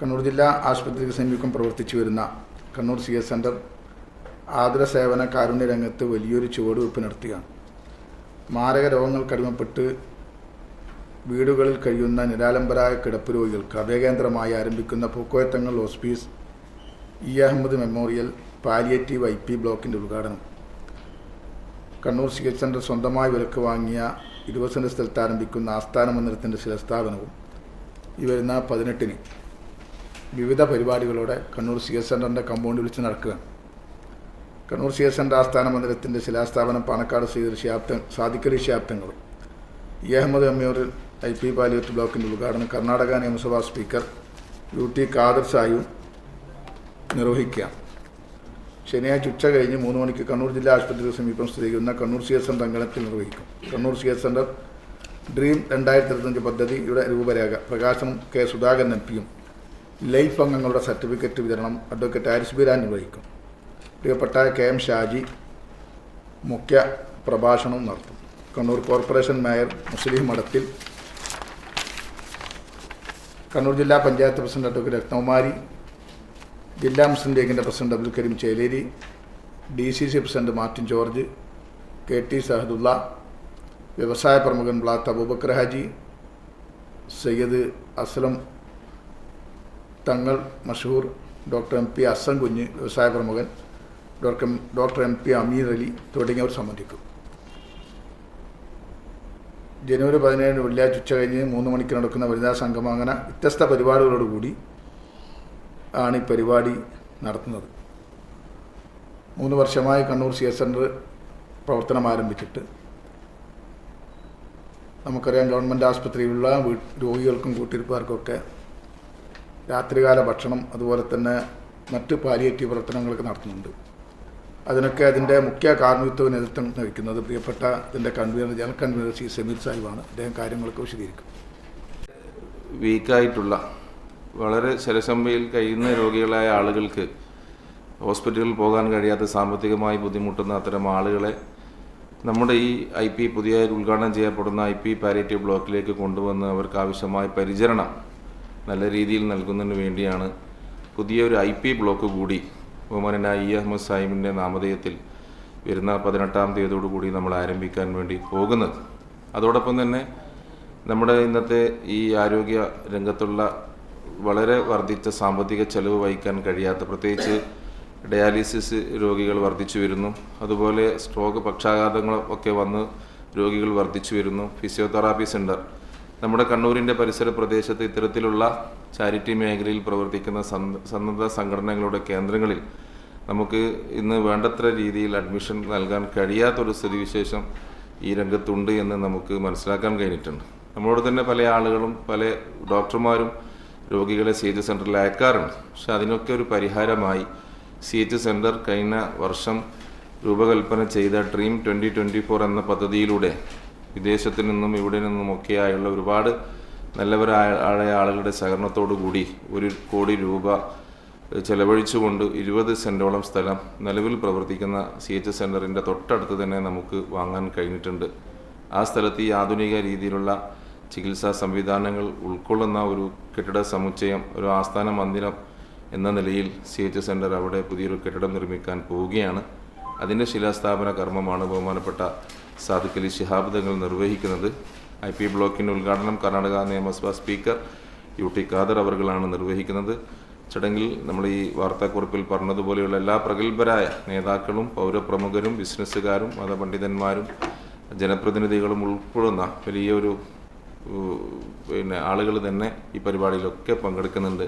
കണ്ണൂർ ജില്ലാ ആശുപത്രിക്ക് സമീപം പ്രവർത്തിച്ചു വരുന്ന കണ്ണൂർ സി എസ് സെന്റർ ആതുര സേവന കാരുണ്യ രംഗത്ത് വലിയൊരു ചുവടുവെപ്പ് നടത്തുകയാണ്. മാരക രോഗങ്ങൾ കടിമപ്പെട്ട് വീടുകളിൽ കഴിയുന്ന നിരാലംബരായ കിടപ്പ് രോഗികൾക്ക് അഭയകേന്ദ്രമായി ആരംഭിക്കുന്ന Pookoya Thangal hospice E Ahammed memorial palliative I P ബ്ലോക്കിന്റെ ഉദ്ഘാടനം. കണ്ണൂർ സി എച്ച് സെന്റർ സ്വന്തമായി വിലക്ക് വാങ്ങിയ ഇരുപത് സെന്റ് സ്ഥലത്ത് ആരംഭിക്കുന്ന ആസ്ഥാന മന്ദിരത്തിന്റെ ശിലസ്ഥാപനവും ഈ വരുന്ന പതിനെട്ടിന് വിവിധ പരിപാടികളോടെ കണ്ണൂർ സി എസ് സെന്ററിന്റെ കമ്പൗണ്ട് വിളിച്ച് നടക്കുകയാണ് കണ്ണൂർ സി എസ് സെന്റർ ആസ്ഥാന മന്ദിരത്തിന്റെ ശിലാസ്ഥാപനം പാണക്കാട് ശ്രീധർ ശാബ്ദ സാദിക്കലി ശാബ്ദങ്ങളും. ഇ അഹമ്മദ് അമ്മിയൂരിൽ ഐ പി പാലിയറ്റ് ബ്ലോക്കിന്റെ ഉദ്ഘാടനം കർണാടക നിയമസഭാ സ്പീക്കർ യു ടി ഖാദർ സായും നിർവഹിക്കുക. ശനിയാഴ്ച ഉച്ച കഴിഞ്ഞ് മൂന്ന് മണിക്ക് കണ്ണൂർ ജില്ലാ ആശുപത്രിക്ക് സമീപം സ്ഥിതി ചെയ്യുന്ന കണ്ണൂർ സി എസ് സെന്റർ അങ്കണത്തിൽ നിർവഹിക്കും. Kannur C S centre dream രണ്ടായിരത്തി ഇരുപത്തഞ്ച് പദ്ധതിയുടെ രൂപരേഖ പ്രകാശനം കെ സുധാകരൻ എം പിയും ലൈഫ് അംഗങ്ങളുടെ സർട്ടിഫിക്കറ്റ് വിതരണം അഡ്വക്കേറ്റ് ആരിസ് ബിരാൻ നിർവഹിക്കും പ്രിയപ്പെട്ട കെ എം ഷാജി മുഖ്യ പ്രഭാഷണം നടത്തും. കണ്ണൂർ കോർപ്പറേഷൻ മേയർ മുസ്ലിം മഠത്തിൽ കണ്ണൂർ ജില്ലാ പഞ്ചായത്ത് പ്രസിഡന്റ് അഡ്വക്കേറ്റ് രത്നകുമാരി ജില്ലാ മുസ്ലിം ലീഗിന്റെ president Abdul Kareem Cheleri D C C president Martin George K T Sahadulla വ്യവസായ പ്രമുഖൻ Blath Aboobacker Haji Sayyid Aslam Thangal Mashoor doctor M P Asam Kunju വ്യവസായ പ്രമുഖൻ doctor doctor M P Ameer Ali തുടങ്ങിയവർ സംബന്ധിക്കും. ജനുവരി പതിനേഴിന് വെള്ളിയാഴ്ച ഉച്ച കഴിഞ്ഞ് മൂന്ന് മണിക്ക് നടക്കുന്ന വനിതാ സംഗമം അങ്ങനെ വ്യത്യസ്ത പരിപാടികളോടുകൂടി ആണ് ഈ പരിപാടി നടത്തുന്നത്. മൂന്ന് വർഷമായി കണ്ണൂർ സി എസ് സെന്റർ പ്രവർത്തനം ആരംഭിച്ചിട്ട് നമുക്കറിയാം ഗവൺമെന്റ് ആശുപത്രിയിലുള്ള വീ രോഗികൾക്കും കൂട്ടിരിപ്പുകാർക്കൊക്കെ രാത്രികാല ഭക്ഷണം അതുപോലെ തന്നെ മറ്റ് പാലിയേറ്റീവ് പ്രവർത്തനങ്ങളൊക്കെ നടത്തുന്നുണ്ട്. അതിനൊക്കെ അതിന്റെ മുഖ്യ കാർമ്മികത്വ നേതൃത്വം നയിക്കുന്നത് പ്രിയപ്പെട്ട ഇതിന്റെ convener general convener Shri Sameer സാഹിബാണ്. അദ്ദേഹം കാര്യങ്ങളൊക്കെ വിശദീകരിക്കും. വീക്കായിട്ടുള്ള വളരെ ശരസംഭയിൽ കഴിയുന്ന രോഗികളായ ആളുകൾക്ക് ഹോസ്പിറ്റലിൽ പോകാൻ കഴിയാത്ത സാമ്പത്തികമായി ബുദ്ധിമുട്ടുന്ന അത്തരം ആളുകളെ നമ്മുടെ ഈ ഐ പി പുതിയ ഉദ്ഘാടനം ചെയ്യപ്പെടുന്ന ഐ പി പാരിറ്റീവ് ബ്ലോക്കിലേക്ക് കൊണ്ടുവന്ന് അവർക്ക് ആവശ്യമായ പരിചരണം നല്ല രീതിയിൽ നൽകുന്നതിന് വേണ്ടിയാണ് പുതിയൊരു ഐ പി ബ്ലോക്ക് കൂടി ബഹുമാനായ ഇ അഹമ്മദ് സാഹിബിന്റെ നാമധേയത്തിൽ വരുന്ന പതിനെട്ടാം തീയതിയോടുകൂടി നമ്മൾ ആരംഭിക്കാൻ വേണ്ടി പോകുന്നത്. അതോടൊപ്പം തന്നെ നമ്മുടെ ഇന്നത്തെ ഈ ആരോഗ്യ രംഗത്തുള്ള വളരെ വർദ്ധിച്ച സാമ്പത്തിക ചെലവ് വഹിക്കാൻ കഴിയാത്ത പ്രത്യേകിച്ച് ഡയാലിസിസ് രോഗികൾ വർദ്ധിച്ചു വരുന്നു. അതുപോലെ സ്ട്രോക്ക് പക്ഷാഘാതങ്ങൾ ഒക്കെ വന്ന് രോഗികൾ വർദ്ധിച്ചു വരുന്നു. ഫിസിയോതെറാപ്പി സെന്റർ നമ്മുടെ കണ്ണൂരിന്റെ പരിസര പ്രദേശത്ത് ഇത്തരത്തിലുള്ള ചാരിറ്റി മേഖലയിൽ പ്രവർത്തിക്കുന്ന സന്നദ്ധ സംഘടനകളുടെ കേന്ദ്രങ്ങളിൽ നമുക്ക് ഇന്ന് വേണ്ടത്ര രീതിയിൽ അഡ്മിഷൻ നൽകാൻ കഴിയാത്തൊരു സ്ഥിതിവിശേഷം ഈ രംഗത്തുണ്ട് എന്ന് നമുക്ക് മനസ്സിലാക്കാൻ കഴിഞ്ഞിട്ടുണ്ട്. നമ്മളോട് തന്നെ പല ആളുകളും പല ഡോക്ടർമാരും രോഗികളെ സി എച്ച് സെന്ററിൽ അയക്കാറുണ്ട്. പക്ഷെ അതിനൊക്കെ ഒരു പരിഹാരമായി സി എച്ച് സെന്റർ കഴിഞ്ഞ വർഷം രൂപകൽപ്പന ചെയ്ത ഡ്രീം ട്വന്റി ട്വന്റി ഫോർ എന്ന പദ്ധതിയിലൂടെ വിദേശത്തു നിന്നും ഇവിടെ നിന്നുമൊക്കെയായുള്ള ഒരുപാട് നല്ലവരായ ആളുകളുടെ സഹകരണത്തോടു കൂടി ഒരു കോടി രൂപ ചെലവഴിച്ചുകൊണ്ട് ഇരുപത് സെന്റോളം സ്ഥലം നിലവിൽ പ്രവർത്തിക്കുന്ന സി എച്ച് സെന്ററിന്റെ തൊട്ടടുത്ത് തന്നെ നമുക്ക് വാങ്ങാൻ കഴിഞ്ഞിട്ടുണ്ട്. ആ സ്ഥലത്ത് ഈ ആധുനിക രീതിയിലുള്ള ചികിത്സാ സംവിധാനങ്ങൾ ഉൾക്കൊള്ളുന്ന ഒരു കെട്ടിട സമുച്ചയം ഒരു ആസ്ഥാന മന്ദിരം എന്ന നിലയിൽ സി എച്ച് സെന്റർ അവിടെ പുതിയൊരു കെട്ടിടം നിർമ്മിക്കാൻ പോവുകയാണ്. അതിന്റെ ശിലാസ്ഥാപന കർമ്മമാണ് ബഹുമാനപ്പെട്ട സാദിഖ് അലി ശിഹാബ് തങ്ങൾ നിർവഹിക്കുന്നത് ഐ പി ബ്ലോക്കിന്റെ ഉദ്ഘാടനം കർണാടക നിയമസഭാ സ്പീക്കർ യു ടി ഖാദർ അവർകളാണ് നിർവഹിക്കുന്നത്. ചടങ്ങിൽ നമ്മൾ ഈ വാർത്താക്കുറിപ്പിൽ പറഞ്ഞതുപോലെയുള്ള എല്ലാ പ്രഗത്ഭരായ നേതാക്കളും പൗരപ്രമുഖരും ബിസിനസ്സുകാരും മതപണ്ഡിതന്മാരും ജനപ്രതിനിധികളും ഉൾപ്പെടുന്ന വലിയൊരു പിന്നെ ആളുകൾ തന്നെ ഈ പരിപാടിയിലൊക്കെ പങ്കെടുക്കുന്നുണ്ട്.